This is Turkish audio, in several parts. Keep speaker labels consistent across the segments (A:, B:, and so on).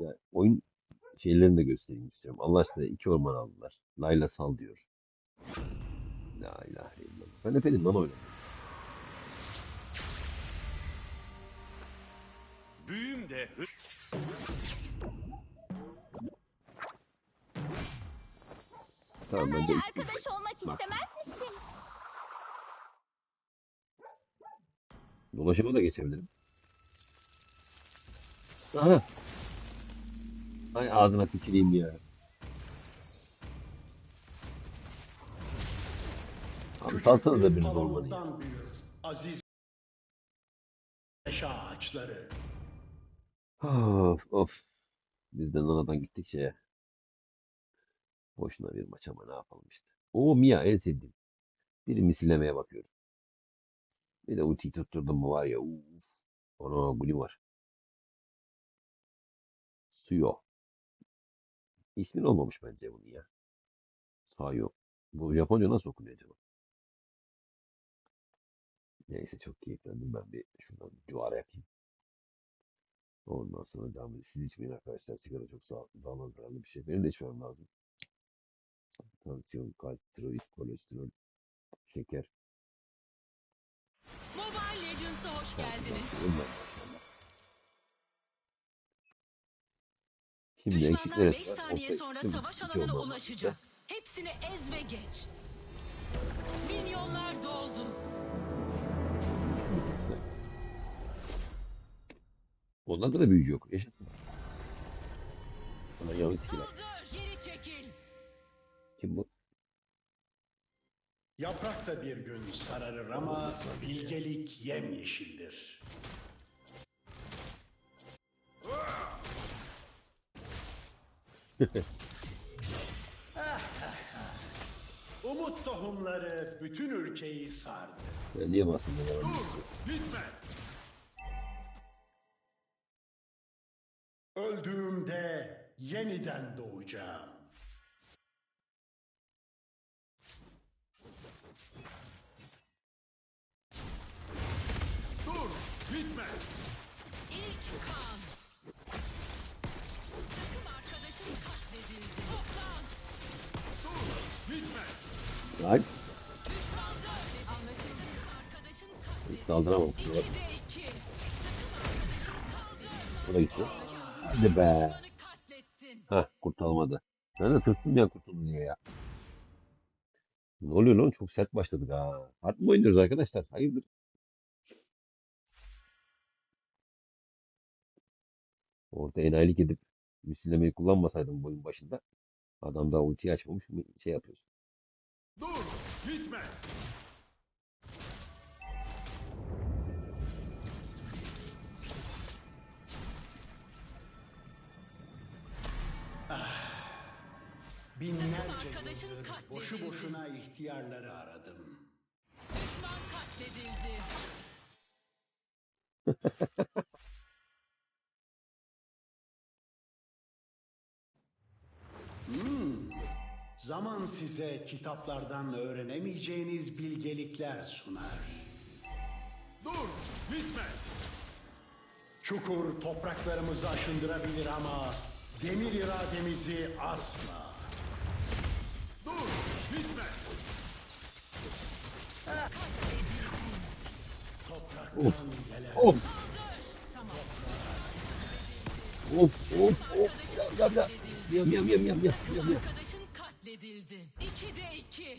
A: Ya oyun şeylerini de göstereyim istiyorum. Allah aşkına iki orman aldılar. Layla sal diyor. La ilahe illallah. Ben efendim lan oynadım.
B: Büyüm de
A: Tamam ben de üç
C: arkadaş olmak
A: Bak.
C: istemez misin?
A: Dolaşıma da geçebilirim. Aha. Ay ağzına tüküreyim ya. Abi salsana da biriniz ormanı ya.
D: Aziz yaşa ağaçları.
A: Of of. Biz de Nana'dan gittik şeye. Boşuna bir maç ama ne yapalım işte. Oo Mia en sevdiğim. Biri misillemeye bakıyorum. Bir de ultiyi tutturdum mu var ya. Uf. Ana Guli var. Suyo. İsmin olmamış bence bunun ya. Sayo. Bu Japonca nasıl okunuyor acaba? Neyse çok keyiflendim. Ben bir şuradan duvara yakayım. Ondan sonra devam edeyim. Siz içmeyin arkadaşlar. Sigara çok sağ, sağlığa zararlı bir şey. Benim de içmem lazım. Tansiyon, kalp, tiroid, kolesterol, şeker.
E: Mobile Legends'a hoş geldiniz.
A: Şimdi
E: Düşmanlar
A: eksikler
E: 5 saniye sonra savaş alanına ulaşacak. Hepsini ez ve geç. Milyonlar doldu.
A: Onlarda da büyücü yok. Yaşasın. Bana yanlış skill
E: Saldır. Geri çekil.
A: Kim bu?
D: Yaprak da bir gün sararır ama bilgelik yemyeşildir. Umut tohumları bütün ülkeyi sardı.
A: Ben niye bastım bana?
D: Gitme! Öldüğümde yeniden doğacağım.
E: Arkadaşın saldır.
A: Bu da gitti. Hadi be. Heh kurtarmadı. Ben de tırstım ya kurtuldu diye ya. Ne oluyor lan? Çok sert başladık ha. Hard mı oynuyoruz arkadaşlar? Hayırdır? Orada enayilik edip misillemeyi kullanmasaydım bu oyun başında. Adam daha ultiyi açmamış mı şey yapıyorsun.
D: Dur! Gitme! Ah, Binlerce
E: arkadaşın
D: yıldır
E: katledildi.
D: boşu boşuna ihtiyarları aradım.
E: Düşman katledildi.
D: Zaman size kitaplardan öğrenemeyeceğiniz bilgelikler sunar. Dur, gitme. Çukur topraklarımızı aşındırabilir ama demir irademizi asla. Dur, gitme. Topraktan gelen
A: Of
E: Tamam.
A: of of of. Yam yam yam. Yam yam yam yam yam yam.
E: Katledildi. 2'de 2.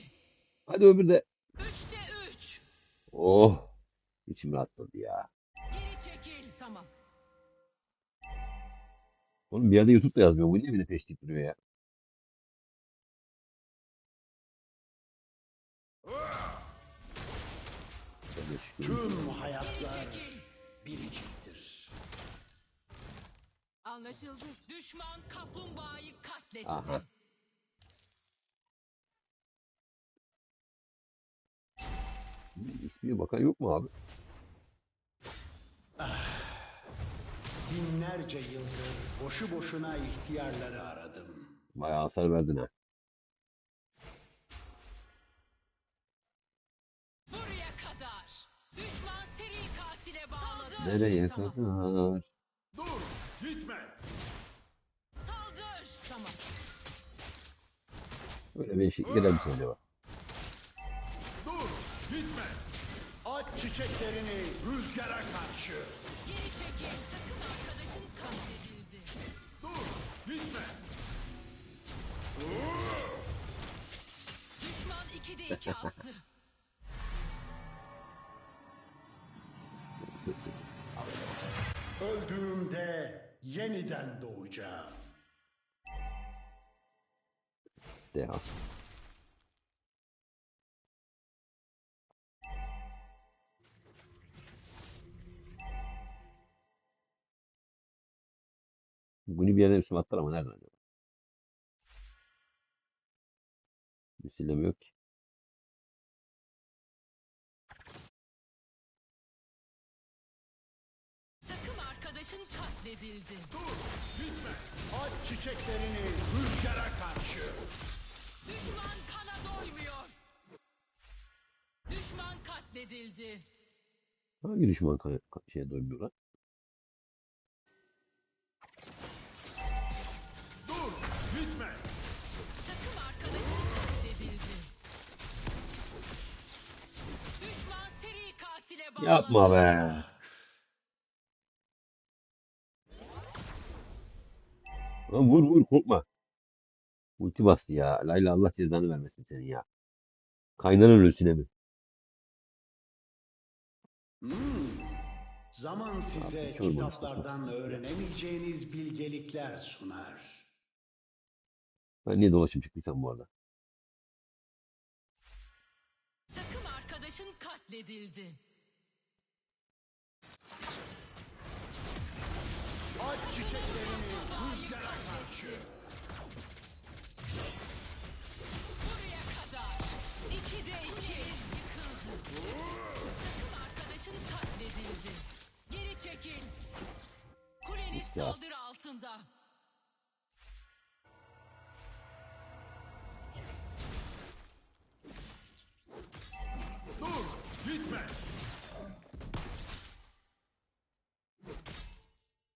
A: Hadi öbür de.
E: 3'te 3.
A: Oh. İçim rahatladı ya.
E: Geri çekil. Tamam.
A: Oğlum bir yerde YouTube'da yazmıyor. Bu niye beni peşleyip duruyor ya?
D: Tüm hayatlar biriciktir.
E: Anlaşıldı. Düşman kaplumbağayı katletti.
A: Aha. İsmiye bakan yok mu abi?
D: Binlerce yıldır boşu boşuna ihtiyarları aradım.
A: Bayağı hasar verdin ha.
E: Buraya kadar. Düşman seri katile bağladı.
A: Nereye
E: Tamam.
A: kadar?
D: Dur, gitme.
E: yaşayamaz.
A: Öyle bir şey gelen bir şey acaba.
D: Dur, gitme. Aç çiçeklerini rüzgara karşı.
E: Geri çekil. Takım arkadaşın katledildi.
D: Dur, gitme.
E: Düşman 2'de 2 attı.
D: Öldüğümde yeniden doğacağım.
A: Deha. Bunu bir yerden isim attılar ama nereden acaba? Misilleme yok ki.
E: Takım arkadaşın katledildi.
D: Dur, gitme. Aç çiçeklerini rüzgara karşı.
E: Düşman kana doymuyor. Düşman katledildi.
A: Hangi düşman ka- ka- şeye doymuyor lan? Yapma be. Lan vur vur korkma. Ulti bastı ya. Layla Allah cezanı vermesin senin ya. Kaynanan ölüsüne mi?
D: Hmm. Zaman size
A: Abi,
D: kitaplardan öğrenemeyeceğiniz bilgelikler sunar.
A: Ben niye dolaşıp çıktıysam bu arada.
E: Takım arkadaşın katledildi.
D: Aç çiçeklerini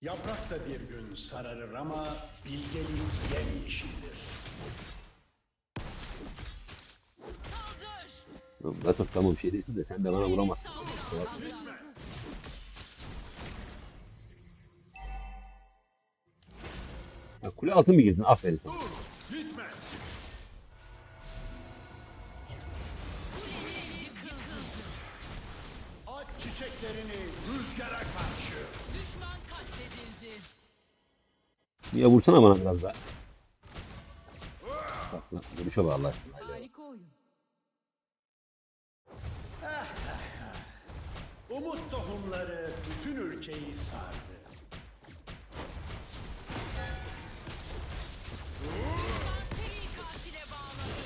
D: Yaprak da bir gün sararır ama bilgelik yemyeşildir.
A: Zaten tamam bir şey değilsin de sen de bana vuramazsın. Ya kule altı mı girdin? Aferin sana.
D: Aç çiçeklerini rüzgara karşı.
A: Ya vursana bana biraz daha. Bak lan vuruşa bak Allah aşkına. Haydi.
E: Harika oyun.
D: Umut tohumları bütün ülkeyi sardı.
E: Düşman seri katile bağladı.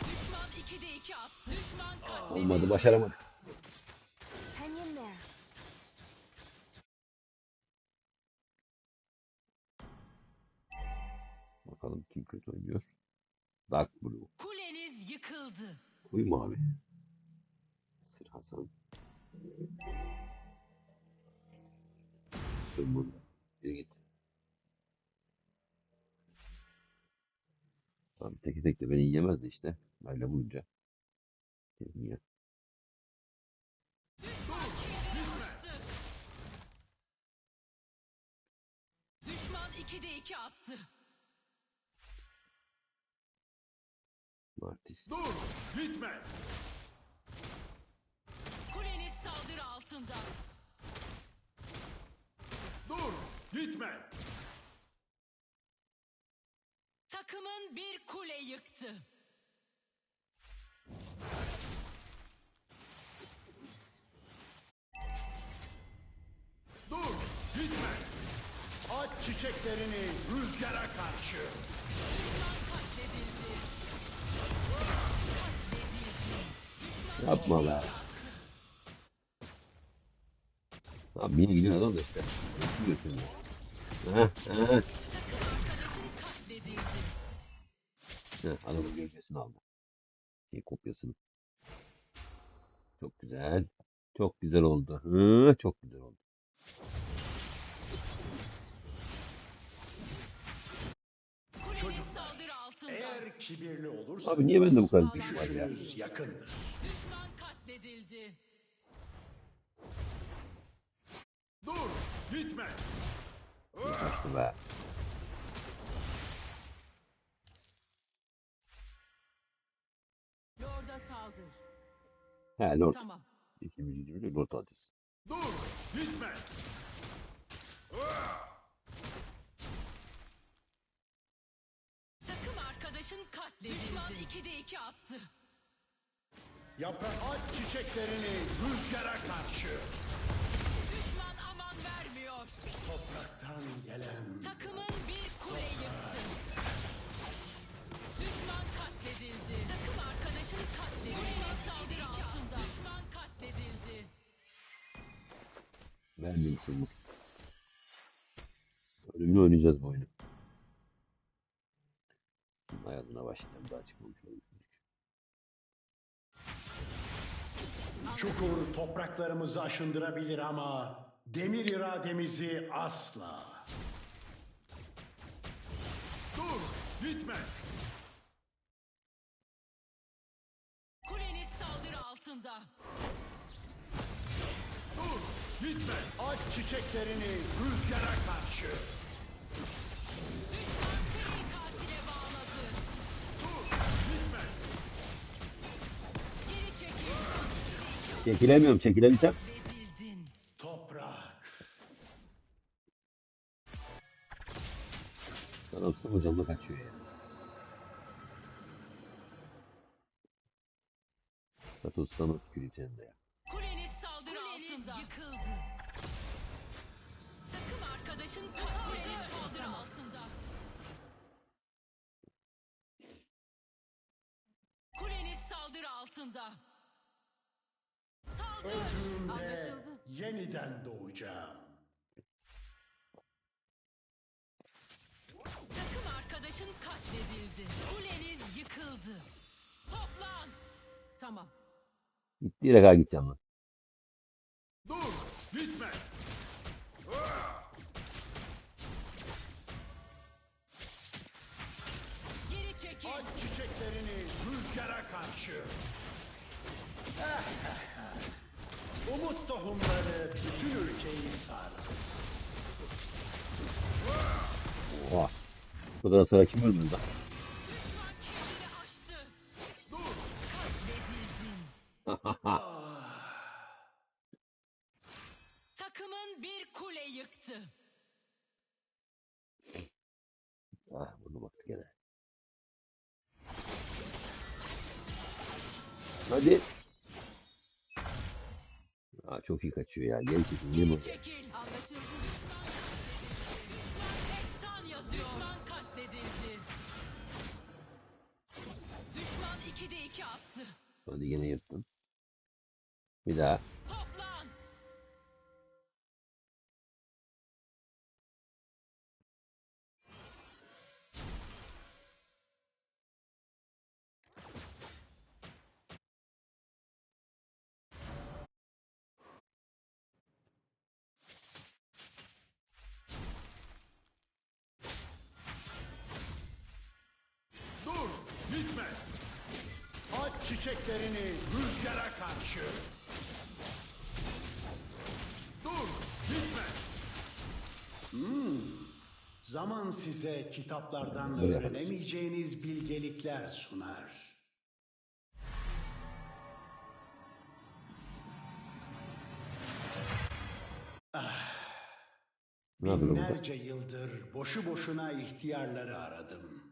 E: Düşman 2'de 2 attı. Düşman katledildi.
A: Olmadı başaramadık. Bakalım kim kötü oynuyor. Dark Blue.
E: Kuleniz yıkıldı.
A: Koyu mavi. Sır Hasan. Sırmın. Yürü git. Tamam tek tek de beni yiyemezdi işte. Böyle vurunca.
E: Kilidi açtı. Düşman 2'de 2 attı.
A: Martis.
D: Dur, gitme.
E: Kuleniz saldırı altında.
D: Dur, gitme.
E: Takımın bir kule yıktı.
D: Dur, gitme. Aç çiçeklerini rüzgara karşı.
E: Düşman
A: Yapma be. Abi yine gidiyor adam da işte. Nasıl götürüyor? Heh, heh. Heh, adamın gölgesini aldı. Şey, kopyasını. Çok güzel. Çok güzel oldu. Hı, çok güzel oldu.
D: Kibirli olursanız
A: Abi niye bende bu kadar güç var ya?
D: düşüşünüz yakındır.
E: Düşman katledildi.
D: Dur, gitme.
A: Kaçtı be.
E: Lord'a saldır.
A: He Lord.
E: Tamam.
A: İkimiz gidiyoruz Lord alacağız.
D: Dur, gitme.
E: Takım arkadaşın katledildi. Düşman 2'de 2 attı.
D: Yaprak aç çiçeklerini rüzgara karşı.
E: Düşman aman vermiyor.
D: Topraktan gelen
E: Takımın bir kule yıktı. Düşman katledildi. Takım arkadaşın katledildi. Kulenin saldırı altında. Düşman katledildi.
A: Vermeyeyim seni. Ölümlü oynayacağız bu oyunu. Hayatına başlayalım daha çıkmamış
D: çukur topraklarımızı aşındırabilir ama demir irademizi asla. Dur, gitme.
E: Kuleniz saldırı altında.
D: Dur, gitme. Aç çiçeklerini rüzgara karşı.
A: Çekilemiyorum çekilebilsem. Tarafsız hocamla kaçıyor ya. Satos'tan tüküreceğim de ya.
E: Kuleniz saldırı altında. yıkıldı. Takım arkadaşın kuleniz saldırı altında. Kuleniz saldırı altında.
D: Öldüğümde
E: Anlaşıldı.
D: yeniden doğacağım.
E: Takım arkadaşın katledildi. Kuleniz yıkıldı. Toplan. Tamam.
A: Gittiği yere kadar gideceğim lan.
D: Dur, gitme.
E: Geri çekil.
D: Aç çiçeklerini rüzgara karşı. Umut tohumları bütün ülkeyi sar.
A: Oha. Bu kadar sıra kim ölmedi lan?
E: Katledildi. Düşman 2'de 2 attı.
A: Hadi gene yırttın. Bir daha.
D: Size kitaplardan
A: Öyle
D: öğrenemeyeceğiniz bilgelikler sunar.
A: Ne burada?
D: Binlerce yıldır boşu boşuna ihtiyarları aradım.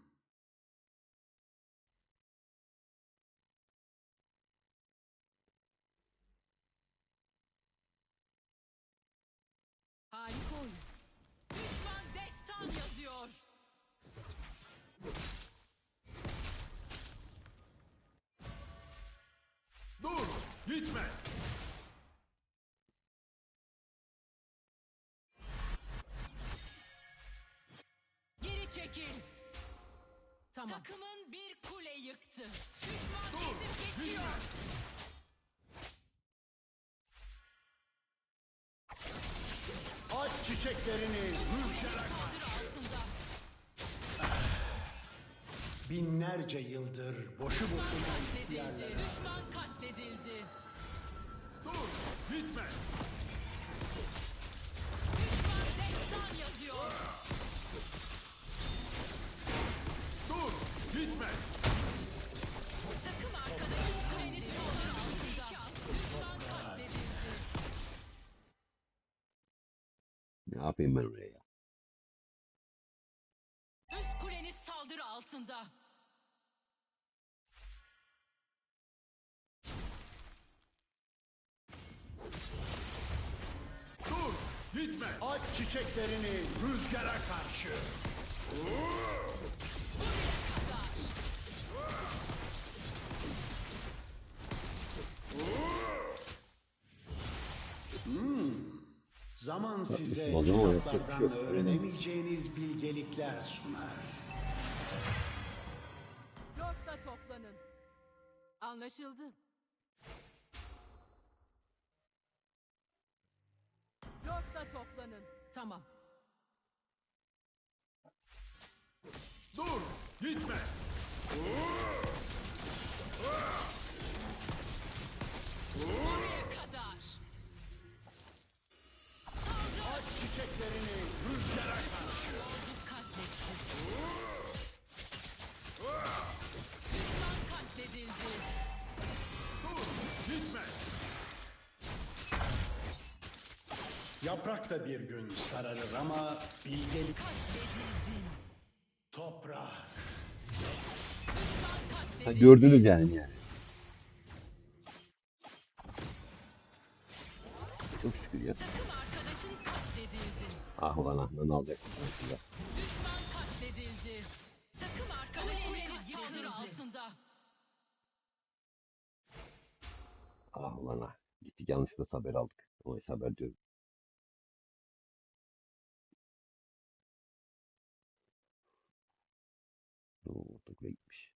D: Gitme.
E: Geri çekil. Tamam. Takımın bir kule yıktı. Düşman
D: Dur,
E: ezip geçiyor.
D: Aç çiçeklerini rüzgara
E: Saldırı altında.
D: Binlerce yıldır boşu
E: Düşman
D: boşuna
E: katledildi.
D: ihtiyarlara.
E: Düşman katledildi.
D: Dur, gitme.
E: Düşman destan yazıyor.
D: Dur, gitme.
E: Takım arkadaşın kuleniz saldırı altında. Düşman katledildi.
A: Ne yapayım ben oraya ya?
E: Üst kuleniz saldırı altında.
D: Gitme. Aç çiçeklerini rüzgara karşı.
E: Kadar.
D: Zaman size kitaplardan öğrenemeyeceğiniz bilgelikler sunar.
E: Dörtte toplanın. Anlaşıldı. Dörtte toplanın. Tamam.
D: Dur, gitme.
E: Buraya kadar.
D: Yaprak da bir gün sararır ama bilgelik toprak.
A: Ha, gördünüz yani yani. Çok şükür ya. Ah ulan ah ben şurada.
E: Düşman katledildi. Takım arkadaşın saldırı altında.
A: Ah ulan ah. Gittik yanlışlıkla haber aldık. Ama haber diyorum. Takla gitmiş.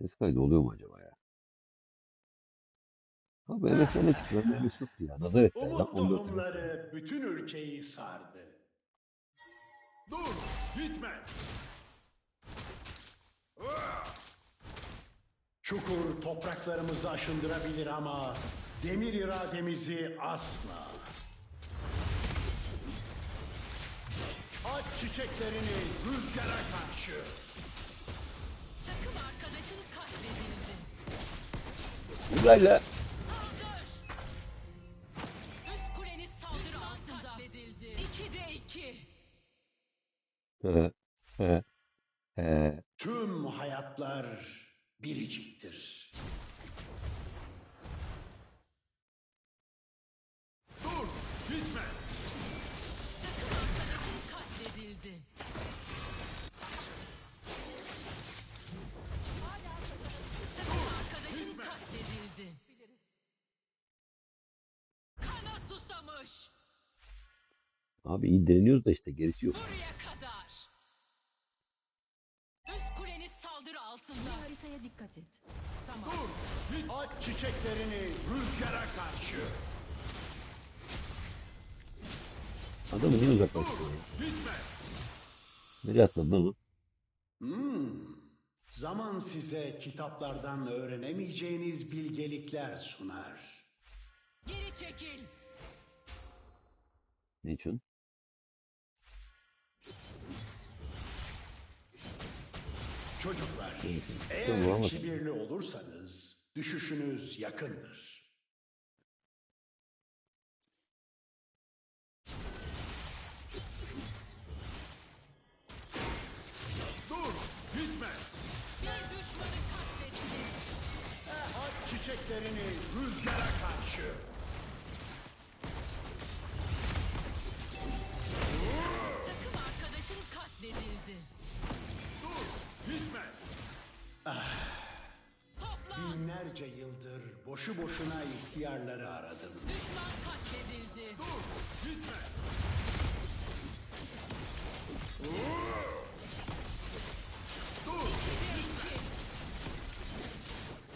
A: Ses kaydı oluyor mu acaba ya? Ha bu MSN'e çıktı. Ben MS yoktu ya. Nazar lan.
D: Umut
A: 14 MS.
D: tohumları bütün ülkeyi sardı. Dur, gitme. Çukur topraklarımızı aşındırabilir ama demir irademizi asla. Aç çiçeklerini rüzgara karşı.
E: Takım arkadaşın katledildi.
A: Uzayla.
E: Saldır! Üst kuleniz saldırı altında. Katledildi. İki.
A: He. He. He.
D: Tüm hayatlar biriciktir.
A: Abi iyi direniyoruz da işte gerisi yok.
E: Buraya kadar. Üst kuleniz saldırı altında.
B: Haritaya dikkat et.
E: Tamam.
D: Dur. Aç çiçeklerini rüzgara karşı.
A: Adamı niye uzaklaştırıyor?
D: Gitme.
A: Nereye atladı lan o?
D: Hmm. Zaman size kitaplardan öğrenemeyeceğiniz bilgelikler sunar.
E: Geri çekil.
A: Ne için?
D: Çocuklar, eğer
A: vuramadın.
D: kibirli olursanız düşüşünüz yakındır. Dur, gitme.
E: Bir düşmanı katletti.
D: Çiçeklerini rüzgara karşı.
E: Toplan.
D: Binlerce yıldır boşu boşuna ihtiyarları aradım.
E: Düşman katledildi.
D: Dur, gitme. Dur.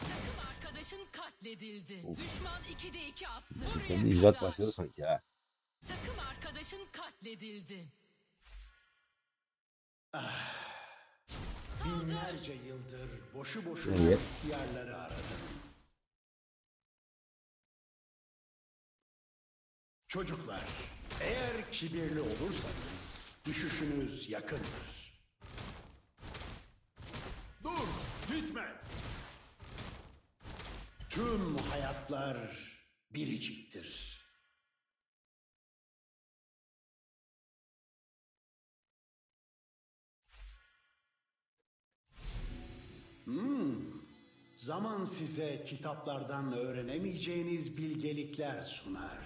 E: Takım arkadaşın katledildi. Düşman ikide iki attı. Buraya
A: Kendi icraat
E: kadar.
A: başladı sanki ha.
E: Takım arkadaşın katledildi.
D: Binlerce yıldır boşu boşuna
A: Nereye?
D: ihtiyarları aradım. Çocuklar, eğer kibirli olursanız düşüşünüz yakındır. Dur, gitme. Tüm hayatlar biriciktir. Hmm. Zaman size kitaplardan öğrenemeyeceğiniz bilgelikler sunar.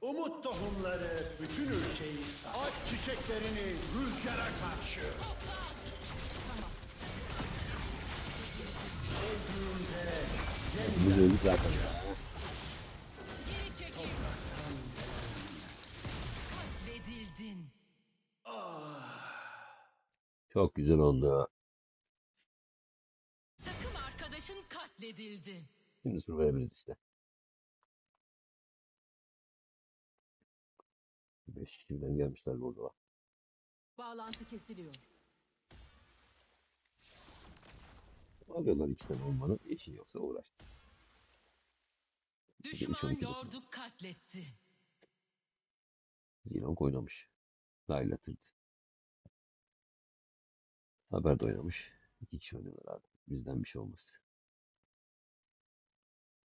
D: Umut tohumları bütün ülkeyi sar. Aç çiçeklerini rüzgara karşı. Sevdiğimde
A: Biz öldük zaten
E: Katledildin.
A: Çok güzel oldu.
E: Takım arkadaşın katledildi.
A: Şimdi sur verebiliriz işte. Beş kişiden gelmişler burada.
B: Bağlantı kesiliyor.
A: Alıyorlar içten olmanın işi yoksa uğraş.
E: Düşman lordu katletti.
A: Zilong oynamış. Layla tırt. Haber de oynamış. İki kişi oynuyorlar abi. Bizden bir şey olmaz.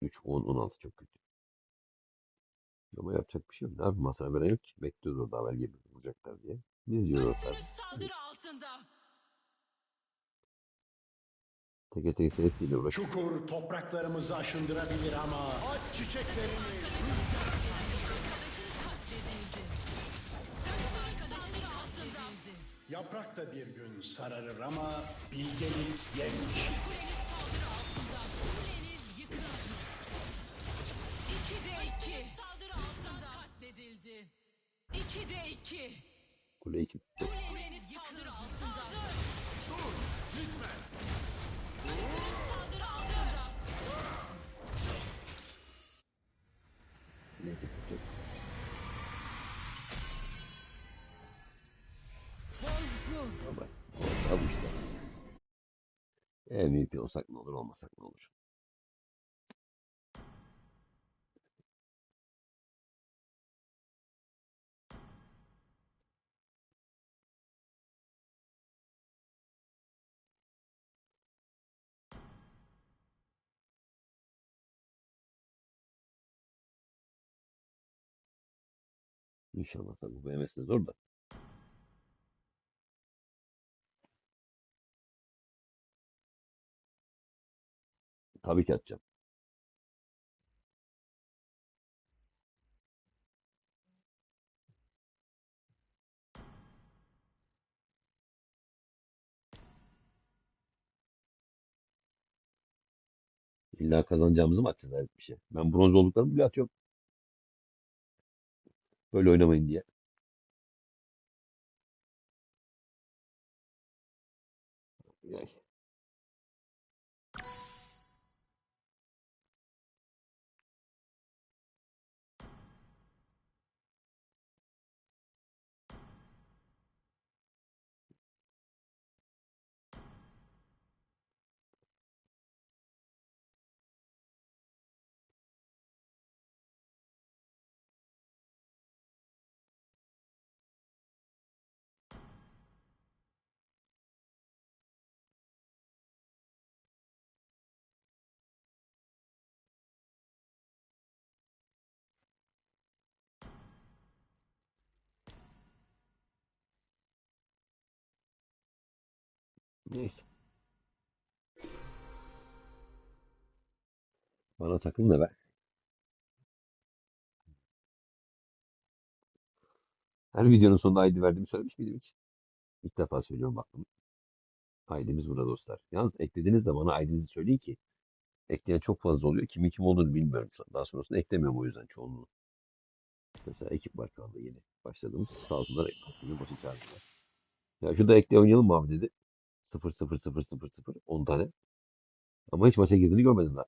A: 3, 10, 16 çok kötü. Ama yapacak bir şey yok. Ne yapayım hasar veren yok ki. Bekliyoruz orada haber gibi vuracaklar diye. Biz diyoruz
E: Üstünüz saldırı altında.
A: Teke teke sevgiyle uğraş.
D: Çukur topraklarımızı aşındırabilir ama aç çiçeklerini
E: Arkadaşın
D: yaprak da bir gün sararır ama bilgelik yemiş.
E: Kuleniz saldırı altında. Kuleniz yıkıldı. İki de iki. Saldırı altında. Katledildi. İki de iki.
A: Kule iki.
E: Kuleniz saldırı altında.
A: MVP olsak ne olur olmasak ne olur. İnşallah tabii bu BMS de zor da. Tabii ki atacağım. İlla kazanacağımızı mı atacağız hayret bir şey. Ben bronz olduklarımı bile atıyorum. Böyle oynamayın diye. Neyse. Bana takın da be. Her videonun sonunda ID verdiğimi söylemiş miydim hiç? İlk defa söylüyorum baktım. ID'miz burada dostlar. Yalnız eklediniz de bana ID'nizi söyleyin ki ekleyen çok fazla oluyor. Kimin kim olduğunu bilmiyorum. Daha sonrasında eklemiyorum o yüzden çoğunluğu. Mesela ekip var şu anda yeni başladığımız. Sağ olsunlar ekibini başı çağırdılar. Ya şu da ekle oynayalım mı abi dedi. 0 0 0 0 0 10 tane. Ama hiç maça girdiğini görmedim daha.